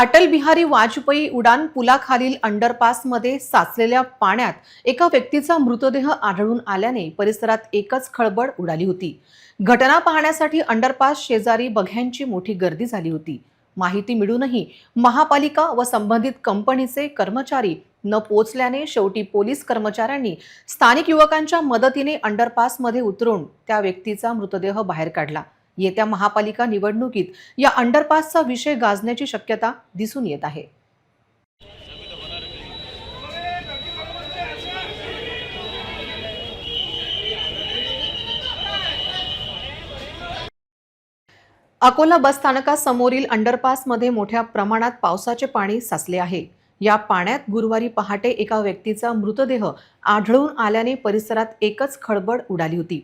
अटल बिहारी वाजपेयी उडान पुलाखालील अंडरपासमध्ये साचलेल्या पाण्यात एका व्यक्तीचा मृतदेह आढळून आल्याने परिसरात एकच खळबळ उडाली होती. घटना पाहण्यासाठी अंडरपास शेजारी बघ्यांची मोठी गर्दी झाली होती. माहिती मिळूनही महापालिका व संबंधित कंपनीचे कर्मचारी न पोचल्याने शेवटी पोलीस कर्मचाऱ्यांनी स्थानिक युवकांच्या मदतीने अंडरपासमध्ये उतरून त्या व्यक्तीचा मृतदेह बाहेर काढला. येत्या महापालिका निवडणुकीत या अंडरपासचा विषय गाजण्याची शक्यता दिसून येत आहे. अकोला बस स्थानकासमोरील अंडरपासमध्ये मोठ्या प्रमाणात पावसाचे पाणी साचले आहे. या पाण्यात गुरुवारी पहाटे एका व्यक्तीचा मृतदेह आढळून आल्याने परिसरात एकच खळबळ उडाली होती.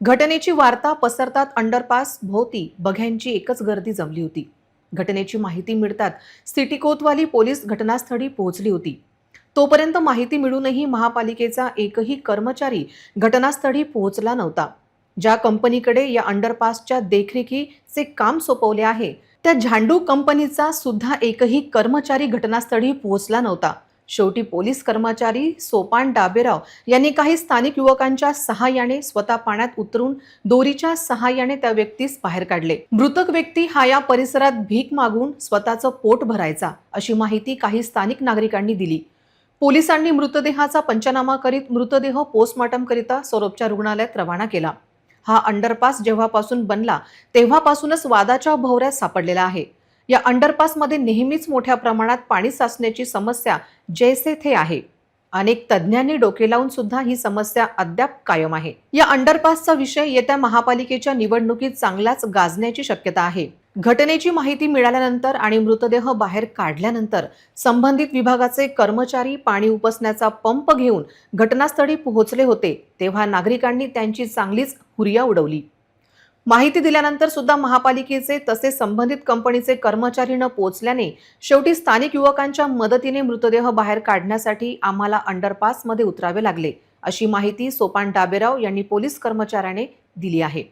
घटनेची वार्ता पसरतात अंडरपास भोवती. बघ्यांची एकच गर्दी जमली होती. घटनेची माहिती मिळतात सिटी कोतवाली पोलीस घटनास्थळी पोहोचली होती. तोपर्यंत माहिती मिळूनही महापालिकेचा एकही कर्मचारी घटनास्थळी पोहोचला नव्हता. ज्या कंपनीकडे या अंडरपासच्या देखरेखीचे काम सोपवले आहे त्या झांडू कंपनीचा सुद्धा एकही कर्मचारी घटनास्थळी पोहोचला नव्हता. शेवटी पोलीस कर्मचारी सोपान डाबेराव यांनी काही स्थानिक युवकांच्या सहाय्याने स्वतः पाण्यात उतरून दोरीच्या सहाय्याने त्या व्यक्तीस बाहेर काढले. मृतक व्यक्ती हा या परिसरात भीक मागून स्वतःचं पोट भरायचा अशी माहिती काही स्थानिक नागरिकांनी दिली. पोलिसांनी मृतदेहाचा पंचनामा करीत मृतदेह पोस्टमॉर्टम करिता सौरभच्या रुग्णालयात रवाना केला. हा अंडरपास जेव्हापासून बनला तेव्हापासूनच वादाच्या भोवऱ्यात सापडलेला आहे. या अंडरपासमध्ये नेहमीच मोठ्या प्रमाणात पाणी साचण्याची समस्या जैसे थे आहे. अनेक तज्ज्ञांनी डोके लावून सुद्धा ही समस्या अद्याप कायम आहे. या अंडरपासचा विषय येत्या महापालिकेच्या निवडणुकीत चांगलाच गाजण्याची शक्यता आहे. घटनेची माहिती मिळाल्यानंतर आणि मृतदेह बाहेर काढल्यानंतर संबंधित विभागाचे कर्मचारी पाणी उपसण्याचा पंप घेऊन घटनास्थळी पोहोचले होते तेव्हा नागरिकांनी त्यांची चांगलीच हुरिया उडवली. माहिती दिल्यानंतर सुद्धा महापालिकेचे तसे संबंधित कंपनीचे कर्मचारी न पोचल्याने शेवटी स्थानिक युवकांच्या मदतीने मृतदेह बाहेर काढण्यासाठी आम्हाला अंडरपासमध्ये उतरावे लागले अशी माहिती सोपान डाबेराव यांनी पोलीस कर्मचाऱ्याने दिली आहे.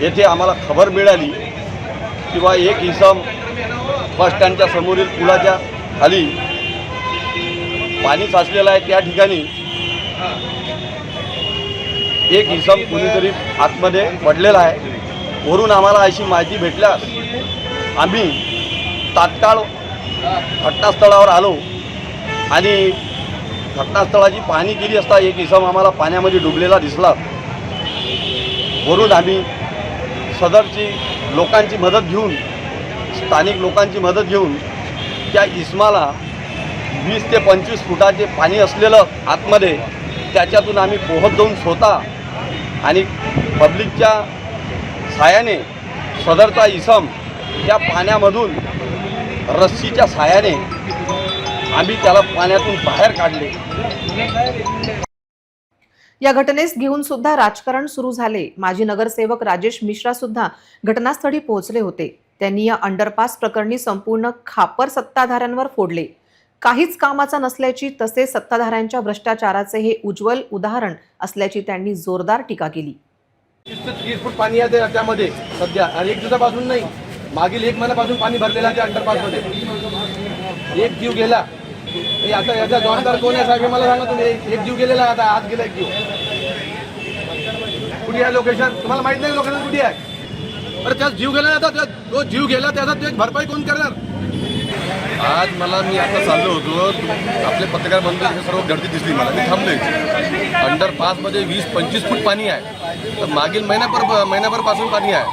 येथे आम्हाला खबर मिळाली किंवा एक इसम बस स्टँडच्या समोरील पुलाच्या खाली पाणी साचलेलं आहे. त्या ठिकाणी एक इसम कुणीतरी आतमध्ये पडलेला आहे. वरून आम्हाला अशी माहिती भेटल्यास आम्ही तात्काळ घटनास्थळावर आलो आणि घटनास्थळाची पाहणी केली असता एक इसम आम्हाला पाण्यामध्ये डुबलेला दिसला. वरून आम्ही सदरची लोकांची मदत घेऊन स्थानिक लोकांची मदत घेऊन त्या इसमाला वीस ते पंचवीस फुटाचे पाणी असलेलं आतमध्ये त्याच्यातून आम्ही पोहत जाऊन स्वतः आणि पब्लिकच्या सहाय्याने सदरचा इसम त्या पाण्यामधून रस्सीच्या सहाय्याने आम्ही त्याला पाण्यातून बाहेर काढले. या घटनेस घेऊन सुद्धा राजकारण सुरू झाले. माजी नगरसेवक राजेश मिश्रा सुद्धा घटनास्थळी पोहोचले होते. त्यांनी या अंडरपास प्रकरणी संपूर्ण खापर सत्ताधाऱ्यांवर फोडले. काहीच कामाचा नसल्याची तसेच सत्ताधाऱ्यांच्या भ्रष्टाचाराचे हे उज्ज्वल उदाहरण असल्याची त्यांनी जोरदार टीका केली. तीस फूट पाणी आहे त्यामध्ये सध्या. आणि एक दिवसापासून नाही. मागील एक महिन्यापासून पाणी भरलेलं आहे अंडरपासमध्ये एक जीव गेला. आता याचा जबाबदार कोण आहे साहेब मला सांगा तुम्ही. एक जीव गेलेला आहे आता. आज गेला एक जीव. कुठे आहे लोकेशन तुम्हाला माहीत नाही लोकेशन कुठे आहे? अरे त्यात जीव गेला ना आता तो जीव गेला त्याचा ते भरपाई कोण करणार? आज मला मी आता चाललो होतो. आपले पत्रकार बंधू सर्व गर्दी दिसली मला. मी थांबलोय अंडर पासमध्ये वीस पंचवीस फूट पाणी आहे. तर मागील महिन्याभर महिन्याभरपासून पाणी आहे.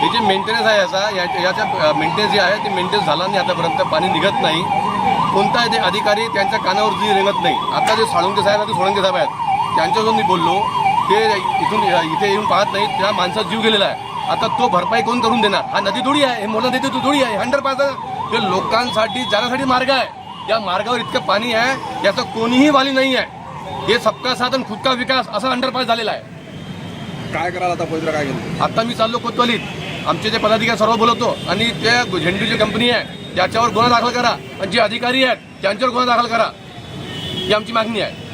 हे जे मेंटेनन्स आहे याचा या- याच्या मेंटेनन्स जे आहे ते मेंटेनन्स झाला नाही आतापर्यंत. पाणी निघत नाही. कोणताही ते अधिकारी त्यांच्या कानावर जी रेंगत नाही. आता जे साळुंके साहेब आहेत ते सोळंके साहेब आहेत त्यांच्यासोबत मी बोललो. ते इथून इथे येऊन पाहत नाही त्या माणसाचा जीव गेलेला आहे. आता तो भरपाई कोण करून देणार? हा नदी थोडी आहे. हे मोठा नदी तो थोडी आहे. हंडर पाच ते लोकांसाठी जाण्यासाठी मार्ग आहे या मार्गावर इतकं पाणी आहे याचं कोणीही वाली नाही आहे. हे सबका साधन खुद का विकास असा अंडरपास झालेला आहे. काय करायला आता पवित्र काय केलं? आता मी चाललो कोतवालीत. आमचे जे पदाधिकारी सर्व बोलवतो आणि त्या झेंडूची कंपनी आहे त्याच्यावर गुन्हा दाखल करा. आणि जे अधिकारी आहेत त्यांच्यावर गुन्हा दाखल करा. ही आमची मागणी आहे.